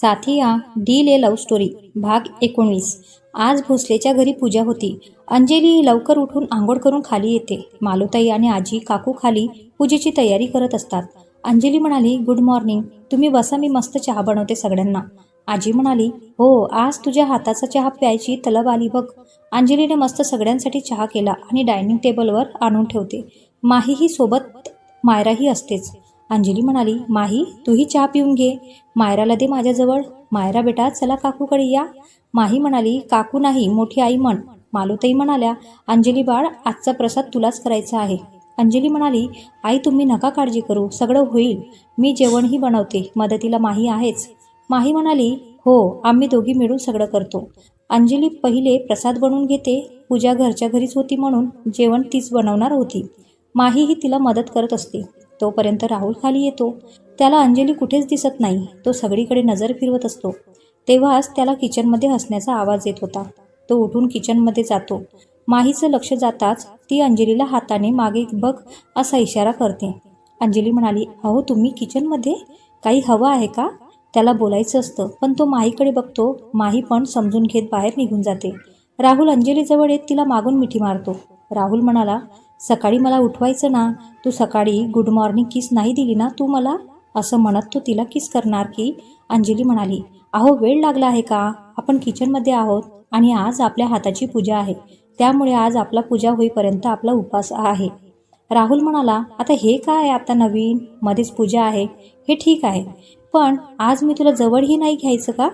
साथिया डी ले love story भाग एकोणवीस. आज भोसलेच्या घरी पूजा होती. अंजली लवकर उठून आंघोळ करून खाली येते. मालुताई आणि आजी काकू खाली पूजेची तयारी करत असतात. अंजली म्हणाली गुड मॉर्निंग. तुम्ही बसा मी मस्त चहा बनवते सगळ्यांना. आजी म्हणाली हो आज तुझ्या हाताचा चहा प्यायची तलब आली बघ. अंजलीने मस्त सगळ्यांसाठी चहा केला आणि डायनिंग टेबलवर आणून ठेवते. माहीही सोबत मायराही असतेच. अंजली म्हणाली माही तूही चहा पिऊन घे. मायराला दे माझ्याजवळ. मायरा बेटा चला काकूकडे या. माही म्हणाली काकू नाही मोठी आई म्हण. मालुताई म्हणाल्या अंजली बाळ आजचा प्रसाद तुलाच करायचा आहे. अंजली म्हणाली आई तुम्ही नका काळजी करू सगळं होईल. मी जेवणही बनवते मदतीला माही आहेच. माही म्हणाली हो आम्ही दोघी मिळून सगळं करतो. अंजली पहिले प्रसाद बनवून घेते पूजा घरच्या घरीच होती म्हणून जेवण तीच बनवणार होती. माहीही तिला मदत करत असते. तोपर्यंत राहुल खाली येतो. त्याला अंजली कुठेच दिसत नाही. तो सगळीकडे नजर फिरवत असतो. तेव्हाच त्याला किचनमध्ये हसण्याचा आवाज येत होता. तो उठून किचनमध्ये जातो. माहीचं लक्ष जाताच ती अंजलीला हाताने मागे बघ असा इशारा करते. अंजली म्हणाली अहो तुम्ही किचनमध्ये? काही हवं आहे का? त्याला बोलायचं असतं पण तो माहीकडे बघतो. माही पण समजून घेत बाहेर निघून जाते. राहुल अंजलीजवळ येत तिला मागून मिठी मारतो. राहुल म्हणाला सकाळी मला उठवायचं ना तू सकाळी गुड मॉर्निंग किस नाही दिली ना तू मला? असं म्हणत तो तिला किस करणार की अंजली म्हणाली अहो वेळ लागला आहे का? आपण किचनमध्ये आहोत आणि आज आपल्या हाताची पूजा आहे. त्यामुळे आज आपला पूजा होईपर्यंत आपला उपास आहे. राहुल म्हणाला आता हे काय आता नवीन? मध्येच पूजा आहे. हे ठीक आहे. पण आज मी तुला जवळही नाही घ्यायचं का?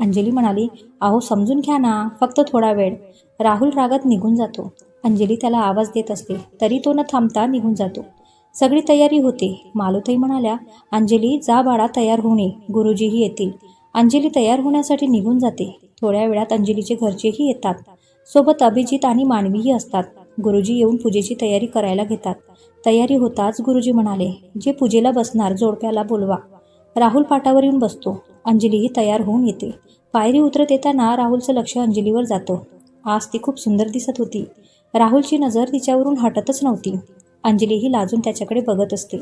अंजली म्हणाली अहो समजून घ्या ना फक्त थोडा वेळ. राहुल रागात निघून जातो. अंजली त्याला आवाज देत असते तरी तो न थांबता निघून जातो. सगळी तयारी होते. मालुताई म्हणाल्या अंजली जा बाळा तयार होणे गुरुजीही येतील. अंजली तयार होण्यासाठी निघून जाते. थोड्या वेळात अंजलीचे घरचेही येतात. सोबत अभिजित आणि मानवीही असतात. गुरुजी येऊन पूजेची तयारी करायला घेतात. तयारी होताच गुरुजी म्हणाले जे पूजेला बसणार जोडप्याला बोलवा. राहुल पाटावर येऊन बसतो. अंजलीही तयार होऊन येते. पायरी उतरत येताना राहुलचं लक्ष अंजलीवर जातं. आज ती खूप सुंदर दिसत होती. राहुलची नजर तिच्यावरून हटतच नव्हती. अंजलीही लाजून त्याच्याकडे बघत असते.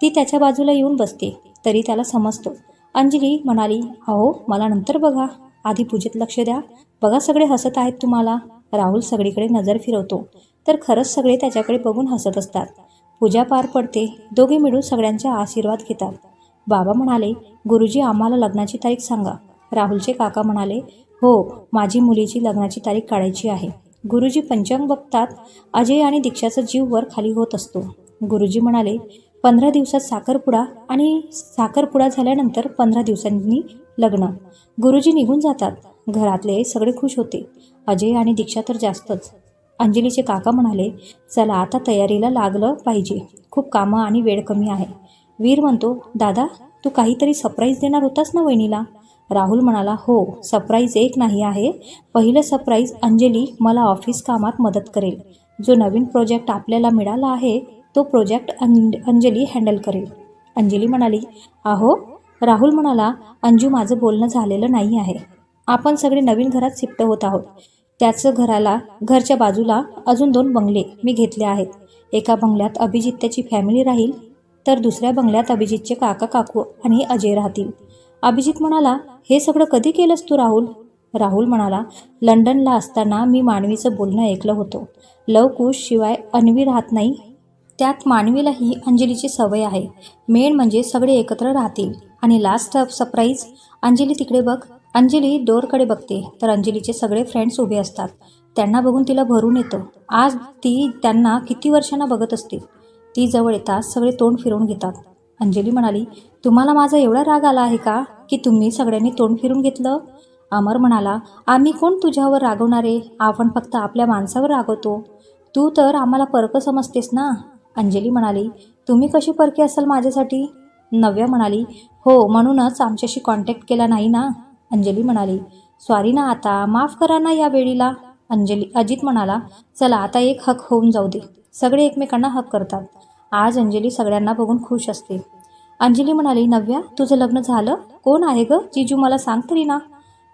ती त्याच्या बाजूला येऊन बसते तरी त्याला समजतो. अंजली म्हणाली अहो मला नंतर बघा. आधी पूजेत लक्ष द्या. बघा सगळे हसत आहेत तुम्हाला. राहुल सगळीकडे नजर फिरवतो. तर खरंच सगळे त्याच्याकडे बघून हसत असतात. पूजा पार पडते. दोघे मिळून सगळ्यांचे आशीर्वाद घेतात. बाबा म्हणाले गुरुजी आम्हाला लग्नाची तारीख सांगा. राहुलचे काका म्हणाले हो माझी मुलीची लग्नाची तारीख काढायची आहे. गुरुजी पंचांग बघतात अजय आणि दीक्षाचा जीव वर खाली होत असतो. गुरुजी म्हणाले पंधरा दिवसात साखरपुडा आणि साखरपुडा झाल्यानंतर पंधरा दिवसांनी लग्न. गुरुजी निघून जातात. घरातले सगळे खुश होते. अजय आणि दीक्षा तर जास्तच. अंजलीचे काका म्हणाले चला आता तयारीला लागलं पाहिजे. खूप कामं आणि वेळ कमी आहे. वीर म्हणतो दादा तू काहीतरी सरप्राईज देणार होतास ना वहिनीला? राहुल म्हणाला हो सरप्राईज एक नाही आहे. पहिलं सरप्राईज अंजली मला ऑफिस कामात मदत करेल. जो नवीन प्रोजेक्ट आपल्याला मिळाला आहे तो प्रोजेक्ट अंज अंजली हँडल करेल. अंजली म्हणाली अहो. राहुल म्हणाला अंजू माझं बोलणं झालेलं नाही आहे. आपण सगळे नवीन घरात शिफ्ट होत आहोत. त्याचं घराला घरच्या बाजूला अजून दोन बंगले मी घेतले आहेत. एका बंगल्यात अभिजित त्याची फॅमिली राहील तर दुसऱ्या बंगल्यात अभिजितचे काका काकू आणि अजय राहतील. अभिजित म्हणाला हे सगळं कधी केलंस तू राहुल? राहुल म्हणाला लंडनला असताना मी मानवीचं बोलणं ऐकलं होतं. लवकुश शिवाय अन्वी राहत नाही. त्यात मानवीलाही अंजलीची सवय आहे. मेन म्हणजे सगळे एकत्र राहतील. आणि लास्ट सरप्राईज अंजली तिकडे बघ. अंजली डोरकडे बघते तर अंजलीचे सगळे फ्रेंड्स उभे असतात. त्यांना बघून तिला भरून येतं. आज ती त्यांना किती वर्षांना बघत असते? ती जवळ येताच सगळे तोंड फिरवून घेतात. अंजली म्हणाली तुम्हाला माझा एवढा राग आला आहे का की तुम्ही सगळ्यांनी तोंड फिरून घेतलं? अमर म्हणाला आम्ही कोण तुझ्यावर रागवणारे? आपण फक्त आपल्या माणसावर रागवतो. तू तर आम्हाला परक समजतेस ना? अंजली म्हणाली तुम्ही कशी परकी असाल माझ्यासाठी? नव्या म्हणाली हो म्हणूनच आमच्याशी कॉन्टॅक्ट केला नाही ना? अंजली म्हणाली सॉरी ना आता माफ करा ना या वेळीला. अंजली अजित म्हणाला चला आता एक हक होऊन जाऊ दे. सगळे एकमेकांना हक करतात. आज अंजली सगळ्यांना बघून खुश असते. अंजली म्हणाली नव्या तुझं लग्न झालं? कोण आहे ग? जिजू मला सांग तरी ना.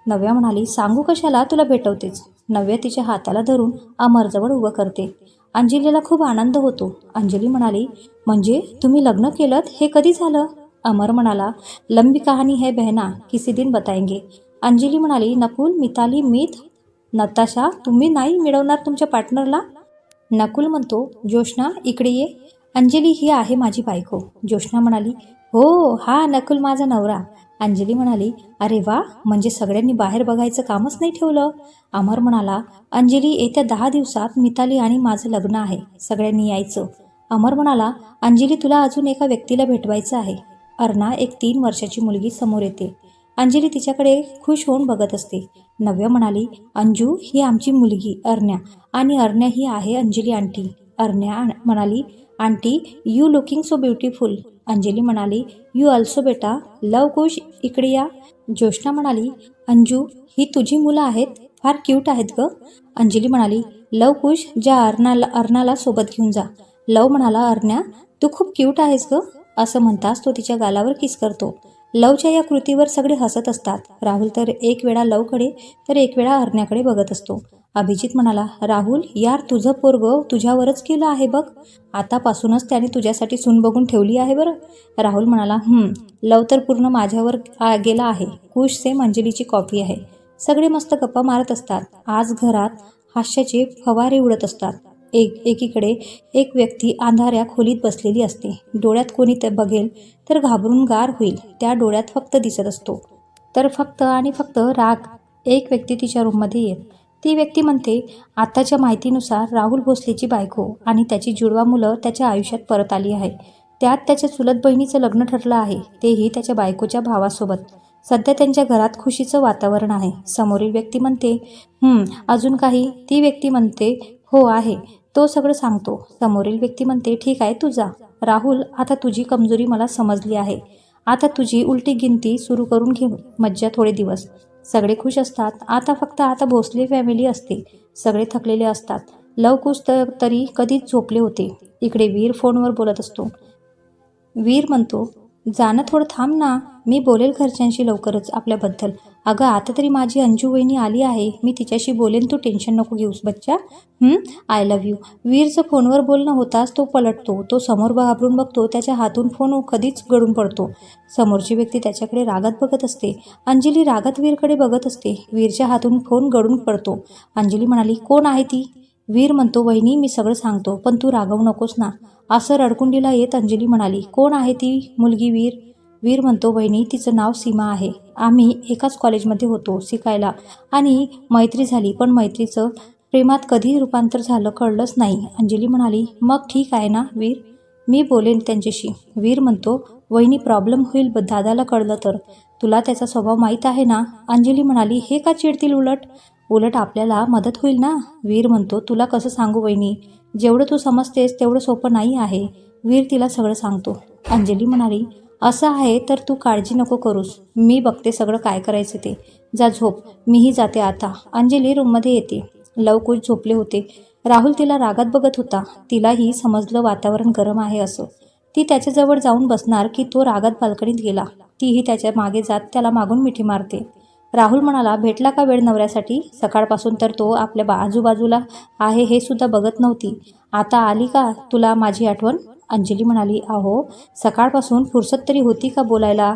नव्या म्हणाली सांगू कशाला? तुला भेटवतेच. नव्या तिच्या हाताला धरून अमरजवळ उभं करते. अंजलीला खूप आनंद होतो. अंजली म्हणाली म्हणजे तुम्ही लग्न केलं हे कधी झालं? अमर म्हणाला लंबी कहाणी है बहना किसी दिन बताएंगे. अंजली म्हणाली नकुल मिताली मीत नताशा तुम्ही नाही मिळवणार तुमच्या पार्टनरला नकुल म्हणतो जोशना इकडे ये. अंजली ही आहे माझी बायको. ज्योत्ना म्हणाली हो हा नकुल माझा नवरा. अंजली म्हणाली अरे वा म्हणजे सगळ्यांनी बाहेर बघायचं कामच नाही ठेवलं? अमर म्हणाला अंजली येत्या दहा दिवसात मिताली आणि माझं लग्न आहे सगळ्यांनी यायचं. अमर म्हणाला अंजली तुला अजून एका व्यक्तीला भेटवायचं आहे. अर्णा एक तीन वर्षाची मुलगी समोर येते. अंजली तिच्याकडे खुश होऊन बघत असते. नव्या म्हणाली अंजू ही आमची मुलगी अर्ण्या. आणि अर्ण्या ही आहे अंजली आंटी. अर्ण्या म्हणाली aunty you looking so beautiful Anjali म्हणाली यू ऑल्सो बेटा लव कुश इकडे या. ज्योष्णा म्हणाली अंजू ही तुझी मुलं आहेत फार क्यूट आहेत ग. अंजली म्हणाली लव कुश ज्या अर्णाला अर्णाला सोबत घेऊन जा. लव म्हणाला अर्ण्या तू खूप क्यूट आहेस ग असं म्हणताच तो तिच्या गालावर किस करतो. लवच्या या कृतीवर सगळे हसत असतात. राहुल तर एक वेळा लवकडे तर एक वेळा अर्ण्याकडे बघत असतो. अभिजित म्हणाला राहुल यार तुझं पोरग तुझ्यावरच केलं आहे बघ. आतापासूनच त्याने तुझ्यासाठी सून बघून ठेवली आहे बरं. राहुल म्हणाला लव तर पूर्ण माझ्यावर आ- गेला आहे. कुश सेम अंजलीची कॉपी आहे. सगळे मस्त गप्पा मारत असतात. आज घरात हास्याचे फवारे उडत असतात. एक एकीकडे एक व्यक्ती अंधाऱ्या खोलीत बसलेली असते. डोळ्यात कोणी ते बघेल तर घाबरून गार होईल. त्या डोळ्यात फक्त दिसत असतो. तर फक्त आणि फक्त राग. एक व्यक्ती तिच्या रूममध्ये येत. ती व्यक्ती म्हणते आत्ताच्या माहितीनुसार राहुल भोसलेची बायको आणि त्याची जुडवा मुलं त्याच्या आयुष्यात परत आली आहे त्यात त्याच्या चुलत बहिणीचं लग्न ठरलं आहे. तेही त्याच्या बायकोच्या भावासोबत. सध्या त्यांच्या घरात खुशीचं वातावरण आहे. समोरील व्यक्ती म्हणते अजून काही. ती व्यक्ती म्हणते हो आहे. तो सगळं सांगतो. समोरील व्यक्ती म्हणते ठीक आहे तू जा. राहुल आता तुझी कमजोरी मला समजली आहे. आता तुझी उलटी गिनती सुरू करून घेऊ. मज्जा थोडे दिवस. सगळे खुश असतात. आता फक्त आता भोसले फॅमिली असते. सगळे थकलेले असतात. लवकुश तर तरी कधीच झोपले होते. इकडे वीर फोनवर बोलत असतो. वीर म्हणतो जाणं थोडं थांब ना. मी बोलेल घरच्यांशी लवकरच आपल्याबद्दल. अगं आता तरी माझी अंजू वहिनी आली आहे. मी तिच्याशी बोलेन तू टेन्शन नको घेऊस बच्चा. आय लव्ह यू वीरचं फोनवर बोलणं होताच तो पलटतो. तो समोर घाबरून बघतो त्याच्या हातून फोन कधीच गळून पडतो. समोरची व्यक्ती त्याच्याकडे रागात बघत असते. अंजली रागात वीरकडे बघत असते. वीरच्या हातून फोन गळून पडतो. अंजली म्हणाली कोण आहे ती? वीर म्हणतो वहिनी मी सगळं सांगतो पण तू रागवू नकोस ना. असं रडकुंडीला येत अंजली म्हणाली कोण आहे ती मुलगी वीर? वीर म्हणतो वहिनी तिचं नाव सीमा आहे. आम्ही एकाच कॉलेजमध्ये होतो शिकायला आणि मैत्री झाली पण मैत्रीचं प्रेमात कधी रूपांतर झालं कळलंच नाही. अंजली म्हणाली मग ठीक आहे ना वीर? मी बोलेन त्यांच्याशी. वीर म्हणतो वहिनी प्रॉब्लेम होईल ब दादाला कळलं तर. तुला त्याचा स्वभाव माहीत आहे ना? अंजली म्हणाली हे का चिडतील उलट? उलट आपल्याला मदत होईल ना? वीर म्हणतो तुला कसं सांगू वहिनी? जेवढं तू समजतेस तेवढं सोपं नाही आहे. वीर तिला सगळं सांगतो. अंजली म्हणाली असं आहे तर तू काळजी नको करूस. मी बघते सगळं काय करायचं ते. जा झोप. मीही जाते आता. अंजली रूममध्ये येते. लवकुश झोपले होते. राहुल तिला रागात बघत होता. तिलाही समजलं वातावरण गरम आहे असं. ती त्याच्याजवळ जाऊन बसणार की तो रागात बाल्कनीत गेला. तीही त्याच्यामागे जात त्याला मागून मिठी मारते. राहुल म्हणाला भेटला का वेळ नवऱ्यासाठी? सकाळपासून तर तो आपल्या बा आजूबाजूला आहे हे सुद्धा बघत नव्हती. आता आली का तुला माझी आठवण? अंजली म्हणाली अहो सकाळपासून फुरसत तरी होती का बोलायला?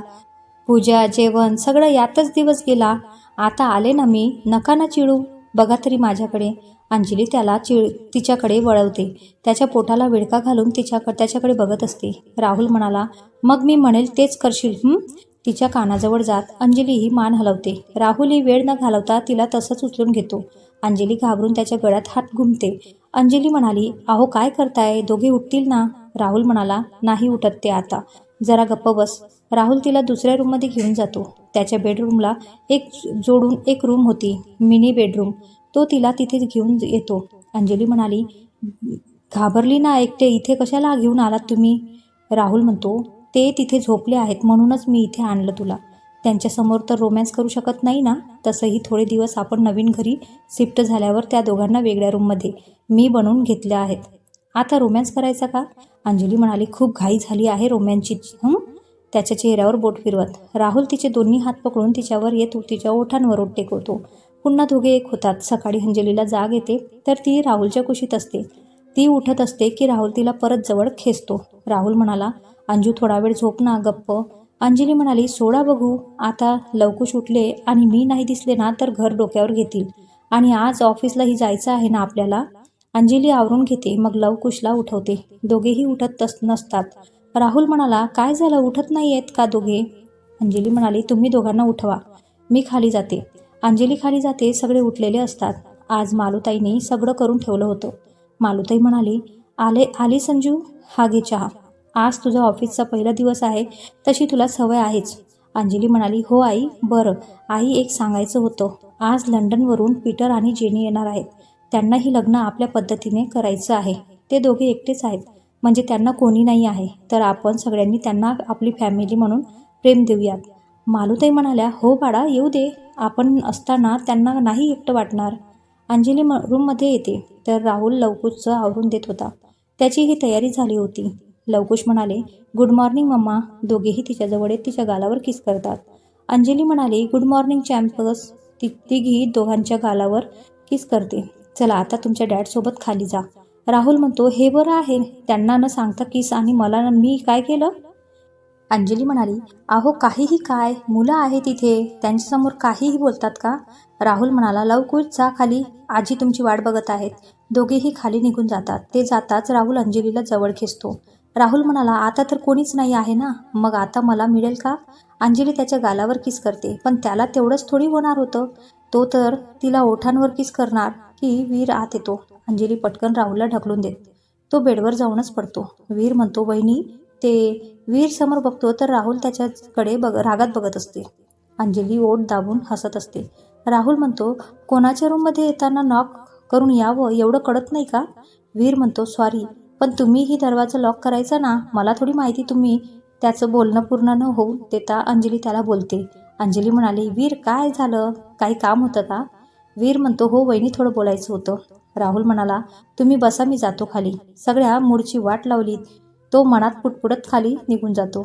पूजा जेवण सगळं यातच दिवस गेला. आता आले ना मी नका ना चिडू बघा तरी माझ्याकडे. अंजली त्याला चिळ तिच्याकडे वळवते. त्याच्या पोटाला विडका घालून तिच्याकडे त्याच्याकडे बघत असते. राहुल म्हणाला मग मी म्हणेल तेच करशील तिच्या कानाजवळ जात अंजली ही मान हलवते. राहुल ही वेळ न घालवता तिला तसंच उचलून घेतो. अंजली घाबरून त्याच्या गळ्यात हात घुमते. अंजली म्हणाली अहो काय करताय? दोघे उठतील ना? राहुल म्हणाला नाही उठत ते आता. जरा गप्प बस. राहुल तिला दुसऱ्या रूममध्ये घेऊन जातो. त्याच्या बेडरूमला एक जोडून एक रूम होती मिनी बेडरूम. तो तिला तिथे घेऊन येतो. अंजली म्हणाली घाबरली ना एकटे? इथे कशाला घेऊन आलात तुम्ही? राहुल म्हणतो ते तिथे झोपले आहेत म्हणूनच मी इथे आणलं तुला. त्यांच्यासमोर तर रोमॅन्स करू शकत नाही ना? तसंही थोडे दिवस आपण नवीन घरी शिफ्ट झाल्यावर त्या दोघांना वेगळ्या रूममध्ये मी बनवून घेतल्या आहेत. आता रोमॅन्स करायचा का? अंजली म्हणाली खूप घाई झाली आहे रोमॅन्सची हं? त्याच्या चेहऱ्यावर बोट फिरवत. राहुल तिचे दोन्ही हात पकडून तिच्यावर येतो तिच्या ओठांवर ओट टेकवतो पुन्हा दोघे एक होतात. सकाळी अंजलीला जाग येते तर ती राहुलच्या कुशीत असते. ती उठत असते की राहुल तिला परत जवळ खेचतो. राहुल म्हणाला अंजू थोडा वेळ झोप ना गप्प. अंजली म्हणाली सोडा बघू आता लवकुश उठले आणि मी नाही दिसले ना तर घर डोक्यावर घेतील. आणि आज ऑफिसलाही जायचं आहे ना आपल्याला? अंजली आवरून घेते मग लवकुशला उठवते. दोघेही उठत तस नसतात. राहुल म्हणाला काय झालं? उठत नाही आहेत का दोघे? अंजली म्हणाली तुम्ही दोघांना उठवा. मी खाली जाते. अंजली खाली जाते सगळे उठलेले असतात. आज मालुताईने सगळं करून ठेवलं होतं. मालुताई म्हणाली आले आली संजू? हा घे चहा. आज तुझा ऑफिसचा पहिला दिवस आहे तशी तुला सवय आहेच. अंजली म्हणाली हो आई बरं. आई एक सांगायचं होतं. आज लंडनवरून पीटर आणि जेनी येणार आहेत. त्यांनाही लग्न आपल्या पद्धतीने करायचं आहे. ते दोघे एकटेच आहेत. म्हणजे त्यांना कोणी नाही आहे. तर आपण सगळ्यांनी त्यांना आपली फॅमिली म्हणून प्रेम देऊयात. मालुताई म्हणाल्या हो बाळा येऊ दे. आपण असताना त्यांना नाही एकटं वाटणार. अंजली म रूममध्ये येते. तर राहुल लवकुशचं आवरून देत होता. त्याची ही तयारी झाली होती. लवकुश म्हणाले गुड मॉर्निंग मम्मा. दोघेही तिच्याजवळ येत तिच्या गालावर किस करतात. अंजली म्हणाली गुड मॉर्निंग चॅम्पस ती तिघी दोघांच्या गालावर किस करते. चला आता तुमच्या डॅडसोबत खाली जा. राहुल म्हणतो हे बरं आहे. त्यांना न सांगता किस आणि मला न- मी काय केलं? अंजली म्हणाली अहो काहीही काय मुलं आहे तिथे त्यांच्यासमोर काहीही बोलतात का? राहुल म्हणाला लवकर जा खाली आजी तुमची वाट बघत आहेत. दोघेही खाली निघून जातात. ते जाताच राहुल अंजलीला जवळ खेचतो. राहुल म्हणाला आता तर कोणीच नाही आहे ना? मग आता मला मिळेल का? अंजली त्याच्या गालावर किस करते पण त्याला तेवढंच थोडी होणार होतं. तो तर तिला ओठांवर किस करणार की वीर आत येतो. अंजली पटकन राहुलला ढकलून देत तो बेडवर जाऊनच पडतो. वीर म्हणतो बहिणी ते वीर समोर बघतो तर राहुल त्याच्याकडे बघ रागात बघत असते. अंजली ओट दाबून हसत असते. राहुल म्हणतो कोणाच्या रूममध्ये येताना नॉक करून यावं? एवढं कळत नाही का? वीर म्हणतो सॉरी पण तुम्हीही दरवाजा लॉक करायचा ना? मला थोडी माहिती तुम्ही. त्याचं बोलणं पूर्ण न होऊ देता अंजली त्याला बोलते. अंजली म्हणाली वीर काय झालं? काही काम होतं का? वीर म्हणतो हो वहिनी थोडं बोलायचं होतं. राहुल म्हणाला तुम्ही बसा मी जातो खाली. सगळ्या मूडची वाट लावली तो मनात पुटपुडत खाली निघून जातो.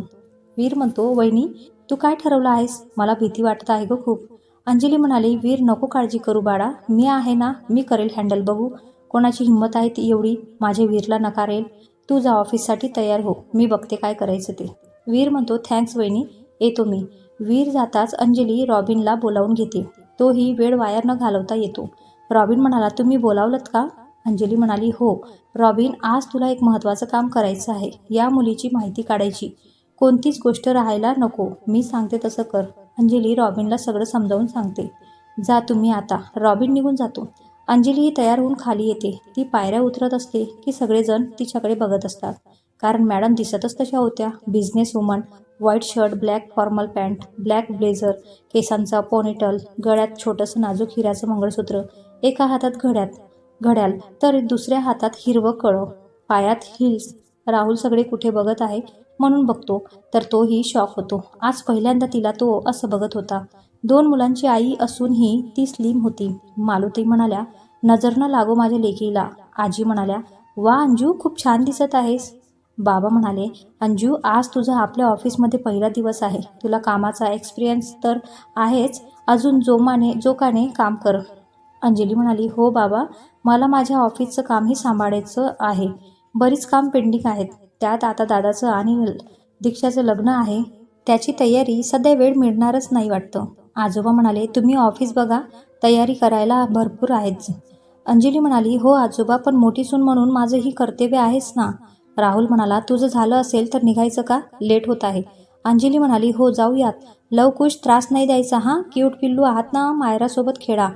वीर म्हणतो वहिनी तू काय ठरवलं आहेस? मला भीती वाटत आहे ग खूप. अंजली म्हणाली वीर नको काळजी करू बाळा. मी आहे ना मी करेल हँडल बघू. कोणाची हिंमत आहे ती एवढी? माझ्या वीरला नकारेल. तू जा ऑफिससाठी तयार हो. मी बघते काय करायचं ते. वीर म्हणतो थँक्स वहिनी येतो मी. वीर जाताच अंजली रॉबिनला बोलावून घेते. तोही वेळ वाया न घालवता येतो. रॉबिन म्हणाला तुम्ही बोलावलत का? अंजली म्हणाली हो रॉबिन आज तुला एक महत्त्वाचं काम करायचं आहे. या मुलीची माहिती काढायची. कोणतीच गोष्ट राहायला नको. मी सांगते तसं कर. अंजली रॉबिनला सगळं समजावून सांगते. जा तुम्ही आता. रॉबिन निघून जातो. अंजली ही तयार होऊन खाली येते. ती पायऱ्या उतरत असते की सगळेजण तिच्याकडे बघत असतात. कारण मॅडम दिसतच तशा होत्या. Business woman white shirt black formal pant black blazer केसांचा पोनिटल गळ्यात छोटंसं नाजूक हिऱ्याचं मंगळसूत्र एका हातात घड्यात घड्याल. तर दुसऱ्या हातात हिरवं कळं. पायात हिल्स. राहुल सगळे कुठे बघत आहे म्हणून बघतो. तर तोही शॉक होतो. आज पहिल्यांदा तिला तो असं बघत होता. दोन मुलांची आई असूनही ती स्लिम होती. मालुती म्हणाल्या नजर न लागो माझ्या लेकीला. आजी म्हणाल्या वा अंजू खूप छान दिसत आहेस. बाबा म्हणाले अंजू आज तुझा आपल्या ऑफिसमध्ये पहिला दिवस आहे. तुला कामाचा एक्सपिरियन्स तर आहेच. अजून जोमाने जोकाने काम कर. अंजली म्हणाली हो बाबा मला माझ्या ऑफिसचं कामही सांभाळायचं आहे. बरीच काम पेंडिंग आहेत. त्यात आता दादाचं आणि दीक्षाचं लग्न आहे. त्याची तयारी सध्या वेळ मिळणारच नाही वाटतं. आजोबा म्हणाले तुम्ही ऑफिस बघा. तयारी करायला भरपूर आहेच. अंजली म्हणाली हो आजोबा पण मोठी सून म्हणून माझं ही कर्तव्य आहेच ना? राहुल म्हणाला तुझं झालं असेल तर निघायचं का? लेट होत आहे. अंजली म्हणाली हो जाऊयात. लवकुश त्रास नाही द्यायचा हां? क्यूट पिल्लू आहात ना? मायरासोबत खेळा.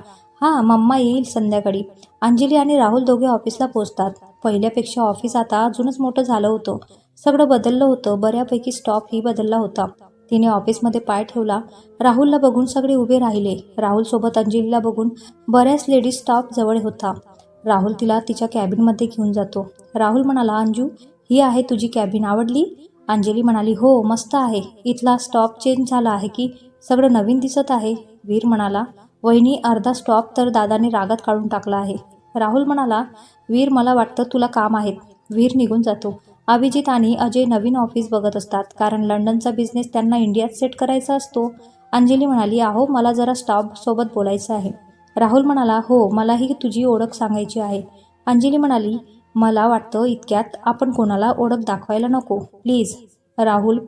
हां मम्मा येईल संध्याकाळी. अंजली आणि राहुल दोघे ऑफिसला पोचतात पहिल्यापेक्षा ऑफिस आता अजूनच मोठं झालं होतं. सगळं बदललं होतं. बऱ्यापैकी स्टॉप ही बदलला होता. तिने ऑफिसमध्ये पाय ठेवला. राहुलला बघून सगळे उभे राहिले. राहुलसोबत अंजलीला बघून बऱ्याच लेडीज स्टॉप जवळ होता. राहुल तिला तिच्या कॅबिनमध्ये घेऊन जातो. राहुल म्हणाला अंजू ही आहे तुझी कॅबिन. आवडली? अंजली म्हणाली हो मस्त आहे. इथला स्टॉप चेंज झाला आहे की सगळं नवीन दिसत आहे. वीर म्हणाला वहिनी अर्धा स्टॉप तर दादाने रागात काढून टाकला आहे. राहुल म्हणाला वीर मला वाटतं तुला काम आहेत. वीर निघून जातो. अभिजित आणि अजय नवीन ऑफिस बघत असतात. कारण लंडनचा बिझनेस त्यांना इंडियात सेट करायचा असतो. अंजली म्हणाली अहो मला जरा स्टाफसोबत बोलायचं आहे. राहुल म्हणाला हो मलाही तुझी ओळख सांगायची आहे. अंजली म्हणाली मला वाटतं इतक्यात आपण कोणाला ओळख दाखवायला नको. प्लीज. राहुल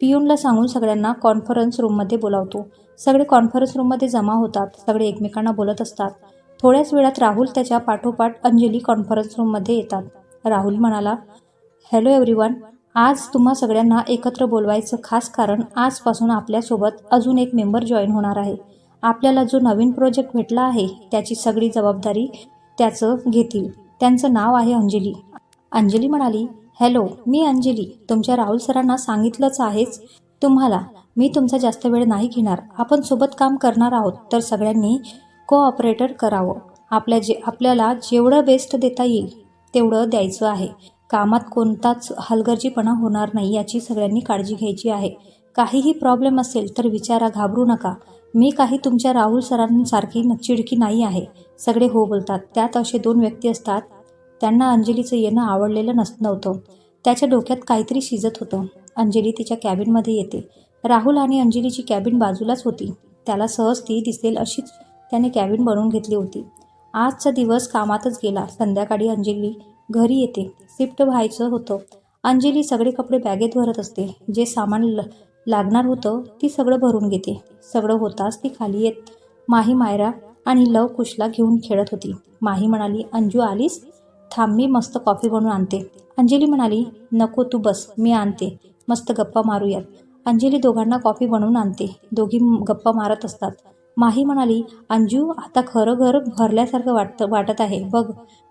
पियूनला सांगून सगळ्यांना कॉन्फरन्स रूममध्ये बोलावतो. सगळे कॉन्फरन्स रूममध्ये जमा होतात सगळे एकमेकांना बोलत असतात. थोड्याच वेळात राहुल त्याच्या पाठोपाठ अंजली कॉन्फरन्स रूममध्ये येतात. राहुल म्हणाला हॅलो एव्हरीवन आज तुम्हा सगळ्यांना एकत्र बोलवायचं खास कारण आजपासून आपल्यासोबत अजून एक मेंबर जॉईन होणार आहे. आपल्याला जो नवीन प्रोजेक्ट भेटला आहे त्याची सगळी जबाबदारी त्याचं घेतील. त्यांचं नाव आहे अंजली. अंजली म्हणाली हॅलो मी अंजली. तुमच्या राहुल सरांना सांगितलंच आहेच तुम्हाला. मी तुमचा जास्त वेळ नाही घेणार. आपण सोबत काम करणार आहोत तर सगळ्यांनी कोऑपरेटर करावं. आपल्या जे आपल्याला जेवढं बेस्ट देता येईल तेवढं द्यायचं आहे. कामात कोणताच हलगर्जीपणा होणार नाही याची सगळ्यांनी काळजी घ्यायची आहे. काहीही प्रॉब्लेम असेल तर विचारा घाबरू नका. मी काही तुमच्या राहुल सरांसारखी न- चिडकी नाही आहे. सगळे हो बोलतात. त्यात असे दोन व्यक्ती असतात त्यांना अंजलीचं येणं आवडलेलं नस नव्हतं. त्याच्या डोक्यात काहीतरी शिजत होतं. अंजली तिच्या कॅबिनमध्ये येते. राहुल आणि अंजलीची कॅबिन बाजूलाच होती. त्याला सहज ती दिसेल अशीच त्याने कॅबिन बनवून घेतली होती. आजचा दिवस कामातच गेला. संध्याकाळी अंजली घरी येते. शिफ्ट व्हायचं होतं. अंजली सगळे कपडे बॅगेत भरत असते. जे सामान ल लागणार होतं ती सगळं भरून घेते. सगळं होताच ती खाली येत. माही मायरा आणि लव कुशला घेऊन खेळत होती. माही म्हणाली अंजू आलीस? थांब मी मस्त कॉफी बनवून आणते. अंजली म्हणाली नको तू बस मी आणते. मस्त गप्पा मारूयात. अंजली दोघांना कॉफी बनवून आणते. दोघी गप्पा मारत असतात. माही म्हणाली अंजू आता खरं घर भरल्यासारखं वाटतं वाटत आहे. बघ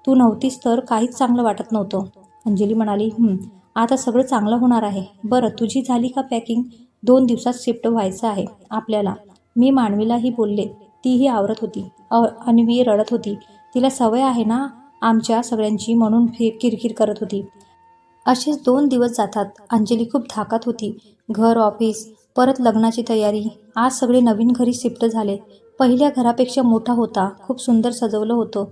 तू नव्हतीस तर काहीच चांगलं वाटत नव्हतं. अंजली म्हणाली आता सगळं चांगलं होणार आहे. बरं तुझी झाली का पॅकिंग? दोन दिवसात शिफ्ट व्हायचं आहे आपल्याला. मी मानवीलाही बोलले तीही आवरत होती. अ अन्वी रडत होती. तिला सवय आहे ना आमच्या सगळ्यांची म्हणून फि किरकिर करत होती. असेच दोन दिवस जातात. अंजली खूप धाकात होती. घर ऑफिस परत लग्नाची तयारी. आज सगळे नवीन घरी शिफ्ट झाले. पहिल्या घरापेक्षा मोठा होता. खूप सुंदर सजवलं होतं.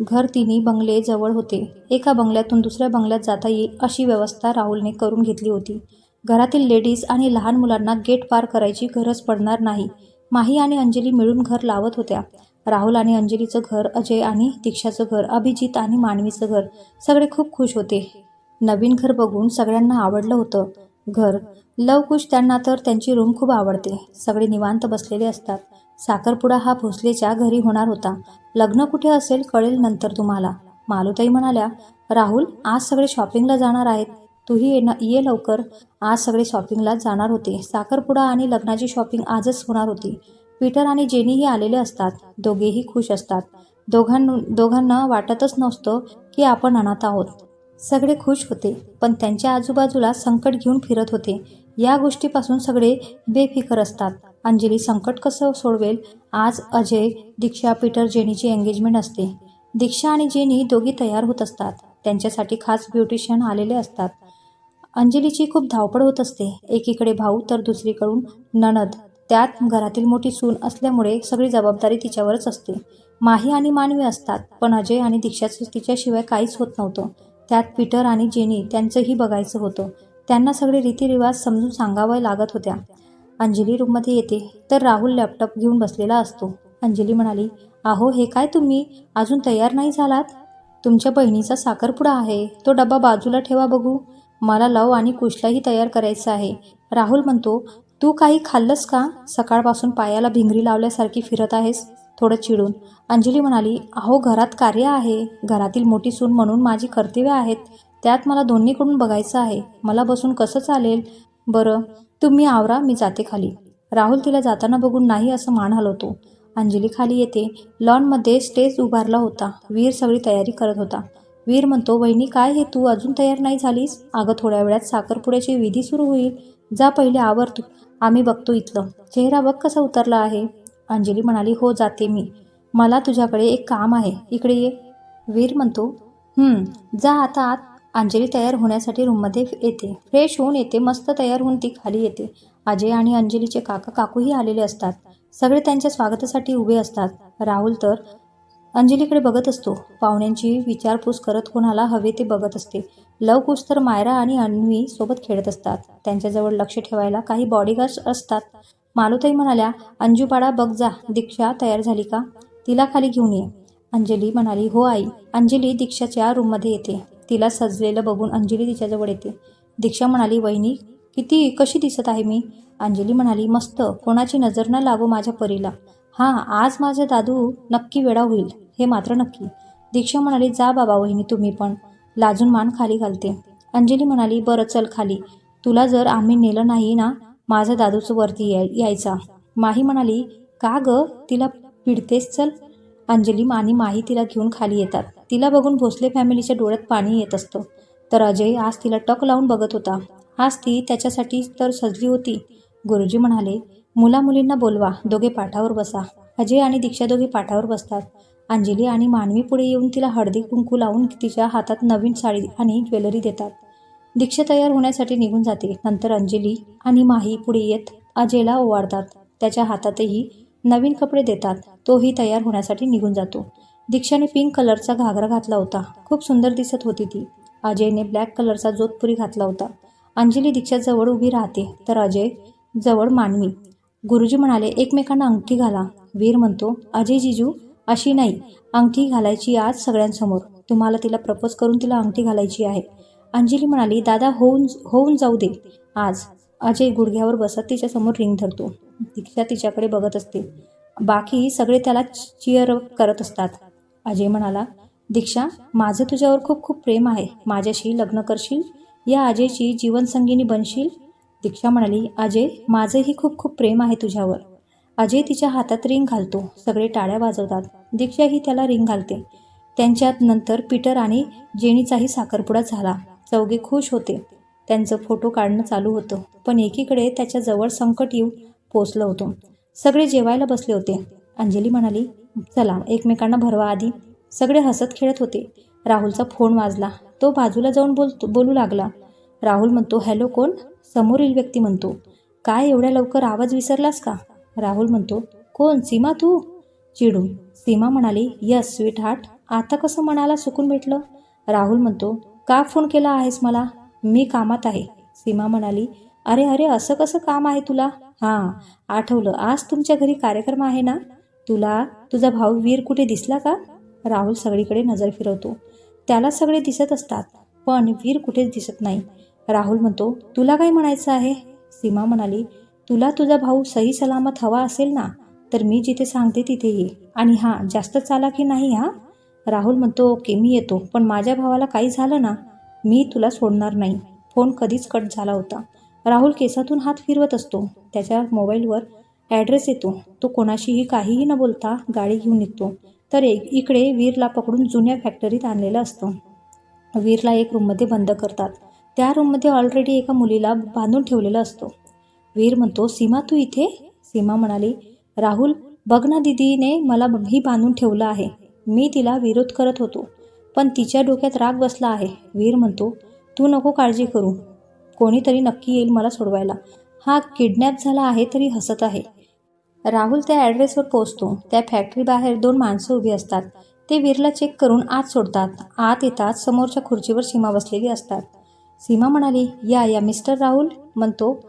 घर तिन्ही बंगले जवळ होते. एका बंगल्यातून दुसऱ्या बंगल्यात जाता येईल अशी व्यवस्था राहुलने करून घेतली होती. घरातील लेडीज आणि लहान मुलांना गेट पार करायची गरज पडणार नाही. माही आणि अंजली मिळून घर लावत होत्या. राहुल आणि अंजलीचं घर अजय आणि दीक्षाचं घर अभिजित आणि मानवीचं घर सगळे खूप खुश होते. नवीन घर बघून सगळ्यांना आवडलं होतं. घर लवकुश त्यांना तर त्यांची रूम खूप आवडते. सगळे निवांत बसलेले असतात. साखरपुडा हा भोसलेच्या घरी होणार होता. लग्न कुठे असेल कळेल नंतर तुम्हाला. मालुताई म्हणाल्या राहुल आज सगळे शॉपिंगला जाणार आहेत. तूही ये ये लवकर. आज सगळे शॉपिंगला जाणार होते. साखरपुडा आणि लग्नाची शॉपिंग आजच होणार होती. पीटर आणि जेनीही आलेले असतात. दोघेही खुश असतात. दोघां दोघांना वाटतच नसतं की आपण अनाथ आहोत. सगळे खुश होते पण त्यांच्या आजूबाजूला संकट घेऊन फिरत होते. या गोष्टीपासून सगळे बेफिकर असतात. अंजली संकट कसं सोडवेल? आज अजय दीक्षा पीटर जेनीची एंगेजमेंट असते. दीक्षा आणि जेनी दोघी तयार होत असतात. त्यांच्यासाठी खास ब्युटिशियन आलेले असतात. अंजलीची खूप धावपळ होत असते. एकीकडे भाऊ तर दुसरीकडून नणद. त्यात घरातील मोठी सून असल्यामुळे सगळी जबाबदारी तिच्यावरच असते. माही आणि मानवी असतात पण अजय आणि दीक्षाचं तिच्याशिवाय काहीच होत नव्हतं. त्यात पीटर आणि जेनी त्यांचंही बघायचं होतं. त्यांना सगळे रीतिरिवाज समजून सांगावं लागत होत्या. अंजली रूममध्ये येते तर राहुल लॅपटॉप घेऊन बसलेला असतो. अंजली म्हणाली अहो हे काय तुम्ही? अजून तयार नाही झालात? तुमच्या बहिणीचा साखरपुडा आहे. तो डबा बाजूला ठेवा बघू. मला लव आणि कुशलाही तयार करायचं आहे. राहुल म्हणतो तू काही खाल्लंस का? सकाळपासून पायाला भिंगरी लावल्यासारखी फिरत आहेस. थोडं चिडून. अंजली म्हणाली अहो घरात कार्य आहे. घरातील मोठी सून म्हणून माझी कर्तव्य आहेत. त्यात मला दोन्हीकडून बघायचं आहे. मला बसून कसं चालेल? बरं तुम्ही आवरा मी जाते खाली. राहुल तिला जाताना बघून नाही असं मान हलवतो अंजली खाली येते. लॉनमध्ये स्टेज उभारला होता. वीर सगळी तयारी करत होता. वीर म्हणतो वहिनी काय हे तू अजून तयार नाही झालीस? अगं थोड्या वेळात साखरपुड्याची विधी सुरू होईल. जा पहिले आवर तू आम्ही बघतो इथलं. चेहरा बघ कसा उतरला आहे. अंजली म्हणाली हो जाते मी. मला तुझ्याकडे एक काम आहे. इकडे ये. वीर म्हणतो जा आता आत. अंजली तयार होण्यासाठी रूममध्ये येते. फ्रेश होऊन येते मस्त तयार होऊन ती खाली येते. अजय आणि अंजलीचे काका काकूही आलेले असतात. सगळे त्यांच्या स्वागतासाठी उभे असतात. राहुल तर अंजलीकडे बघत असतो. पाहुण्यांची विचारपूस करत कोणाला हवे ते बघत असते. लवकुश तर मायरा आणि अन्वी सोबत खेळत असतात. त्यांच्याजवळ लक्ष ठेवायला काही बॉडीगार्ड्स असतात. मालुताई म्हणाल्या अंजूपाडा बघ जा दीक्षा तयार झाली का? तिला खाली घेऊन ये. अंजली म्हणाली हो आई. अंजली दीक्षाच्या रूममध्ये येते. तिला सजलेलं बघून अंजली तिच्याजवळ येते. दीक्षा म्हणाली वहिनी किती कशी दिसत आहे मी? अंजली म्हणाली मस्त कोणाची नजर न लागो माझ्या परीला. हां आज माझा दादू नक्की वेळा होईल हे मात्र नक्की. दीक्षा म्हणाली जा बाबा वहिनी तुम्ही पण. लाजून मान खाली घालते. अंजली म्हणाली बरं चल खाली. तुला जर आम्ही नेलं नाही ना माझा दादूच वरती याय यायचा. माही म्हणाली का ग? तिला पिडतेस चल अंजली आणि माही तिला घेऊन खाली येतात. तिला बघून भोसले फॅमिलीच्या डोळ्यात पाणी येत असतं. तर अजय आज तिला टक लावून बघत होता. आज ती त्याच्यासाठी तर सजली होती. गुरुजी म्हणाले मुला मुलींना बोलवा. दोघे पाठावर बसा. अजय आणि दीक्षा दोघे पाठावर बसतात. अंजली आणि मानवी पुढे येऊन तिला हळदी कुंकू लावून तिच्या हातात नवीन साडी आणि ज्वेलरी देतात. दीक्षा तयार होण्यासाठी निघून जाते. नंतर अंजली आणि माही पुढे येत अजयला ओवाळतात. त्याच्या हातातही नवीन कपडे देतात. तोही तयार होण्यासाठी निघून जातो. दीक्षाने पिंक कलरचा घागरा घातला होता. खूप सुंदर दिसत होती ती. अजयने ब्लॅक कलरचा जोधपुरी घातला होता. अंजली दीक्षाजवळ उभी राहते. तर अजय जवळ मानवी. गुरुजी म्हणाले एकमेकांना अंगठी घाला. वीर म्हणतो अजय जिजू अशी नाही. अंगठी घालायची आज सगळ्यांसमोर. तुम्हाला तिला प्रपोज करून तिला अंगठी घालायची आहे. अंजली म्हणाली दादा होऊन होऊन जाऊ दे. आज अजय गुडघ्यावर बसत तिच्यासमोर रिंग धरतो. दीक्षा तिच्याकडे बघत असते. बाकी सगळे त्याला चिअर करत असतात. अजय म्हणाला दीक्षा माझं तुझ्यावर खूप खूप प्रेम आहे. माझ्याशी लग्न करशील? या अजयची जीवनसंगिनी बनशील? दीक्षा म्हणाली अजय माझंही खूप खूप प्रेम आहे तुझ्यावर. अजय तिच्या हातात रिंग घालतो. सगळे टाळ्या वाजवतात. दीक्षाही त्याला रिंग घालते. त्यांच्यात नंतर पीटर आणि जेणीचाही साखरपुडा झाला. चौघे खुश होते. त्यांचं फोटो काढणं चालू होतं. पण एकीकडे त्याच्याजवळ संकट येऊन पोचलं होतं. सगळे जेवायला बसले होते. अंजली म्हणाली चला एकमेकांना भरवा आधी. सगळे हसत खेळत होते. राहुलचा फोन वाजला. तो बाजूला जाऊन बोलतो बोलू लागला. राहुल म्हणतो हॅलो कोण? समोरील व्यक्ती म्हणतो काय एवढ्या लवकर आवाज विसरलास का? राहुल म्हणतो कोण? सीमा तू? चिडून सीमा म्हणाली यस स्वीट हार्ट आता कसं मनाला सुकून भेटलं? राहुल म्हणतो का फोन केला आहेस मला? मी कामात आहे. सीमा म्हणाली अरे अरे असं कसं काम आहे तुला? हां आठवलं. आज तुमच्या घरी कार्यक्रम आहे ना? तुला तुझा भाऊ वीर कुठे दिसला का? राहुल सगळीकडे नजर फिरवतो. त्याला सगळे दिसत असतात पण वीर कुठेच दिसत नाही. राहुल म्हणतो तुला काय म्हणायचं आहे? सीमा म्हणाली तुला तुझा भाऊ सही सलामत हवा असेल ना तर मी जिथे सांगते तिथे ये. आणि हां जास्त चाला की नाही हां? राहुल म्हणतो ओके मी येतो. पण माझ्या भावाला काही झालं ना मी तुला सोडणार नाही. फोन कधीच कट झाला होता. राहुल केसातून हात फिरवत असतो. त्याच्या मोबाईलवर ॲड्रेस येतो. तो कोणाशीही काहीही न बोलता गाडी घेऊन निघतो. तर एक इकडे वीरला पकडून जुन्या फॅक्टरीत आणलेला असतं. वीरला एक रूममध्ये बंद करतात. त्या रूममध्ये ऑलरेडी एका मुलीला बांधून ठेवलेला असतो. वीर म्हणतो सीमा तू इथे? सीमा म्हणाली राहुल बघ ना दिदीने मला ही बांधून ठेवलं आहे. मी तिला विरोध करत होतो. पण तिच्या डोक्यात राग बसला आहे. वीर म्हणतो तू नको काळजी करू. कोणीतरी नक्की येईल मला सोडवायला. हा किडनॅप झाला आहे तरी हसत आहे. राहुल त्या ॲड्रेसवर पोहोचतो. त्या फॅक्टरी बाहेर दोन माणसं उभी असतात. ते वीरला चेक करून आत सोडतात. आत येतात समोरच्या खुर्चीवर सीमा बसलेली असतात. सीमा म्हणाली या या मिस्टर राहुल. म्हणतो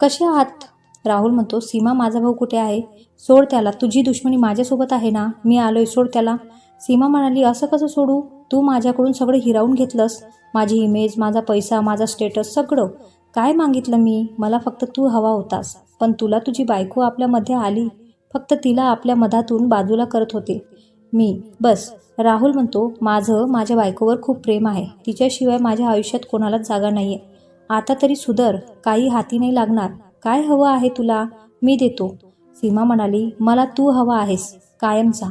कसे आहात? राहुल म्हणतो सीमा माझा भाऊ कुठे आहे? सोड त्याला. तुझी दुश्मनी माझ्यासोबत आहे ना? मी आलोय सोड त्याला. सीमा म्हणाली असं कसं सोडू? तू माझ्याकडून सगळं हिरावून घेतलंस. माझी इमेज माझा पैसा माझा स्टेटस सगळं. काय मागितलं मी? मला फक्त तू हवा होतास. पण तुला तुझी बायको आपल्यामध्ये आली. फक्त तिला आपल्या मधातून बाजूला करत होते. मी बस. राहुल म्हणतो माझं माझ्या बायकोवर खूप प्रेम आहे. तिच्याशिवाय माझ्या आयुष्यात कोणालाच जागा नाही आहे आता तरी सुधर. काही हाती नाही लागणार. काय हवं आहे तुला? मी देतो. सीमा म्हणाली मला तू हवा आहेस. कायमचा.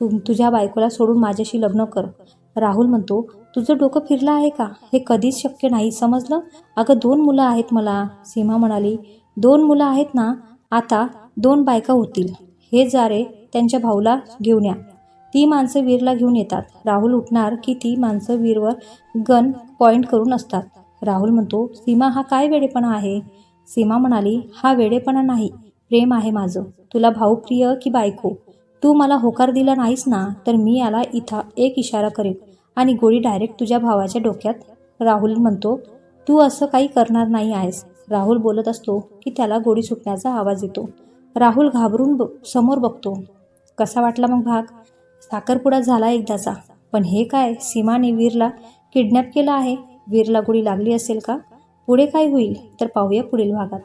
तू तुझ्या बायकोला सोडून माझ्याशी लग्न कर. राहुल म्हणतो तुझं डोकं फिरलं आहे का? हे कधीच शक्य नाही समजलं? अगं दोन मुलं आहेत मला. सीमा म्हणाली दोन मुलं आहेत ना? आता दोन बायका होतील. हे जारे त्यांच्या भाऊला घेऊन या. ती माणसं वीरला घेऊन येतात. राहुल उठणार की ती माणसं वीरवर गन पॉईंट करून असतात. राहुल म्हणतो सीमा हा काय वेडेपणा आहे? सीमा म्हणाली हा वेडेपणा नाही. प्रेम आहे माझं. तुला भाऊ प्रिय की बायको? तू मला होकार दिला नाहीस ना तर मी याला इथं एक इशारा करेन. आणि गोळी डायरेक्ट तुझ्या भावाच्या डोक्यात राहुल म्हणतो तू असं काही करणार नाही आहेस. राहुल बोलत असतो की त्याला गोळी सुटण्याचा आवाज येतो. राहुल घाबरून ब समोर बघतो. कसा वाटला मग भाग? साखरपुडा झाला एकदाचा. पण हे काय? सीमाने वीरला किडनॅप केला आहे? वीरला गोळी लागली असेल का? पुढे काय होईल तर पाहूया पुढील भागात.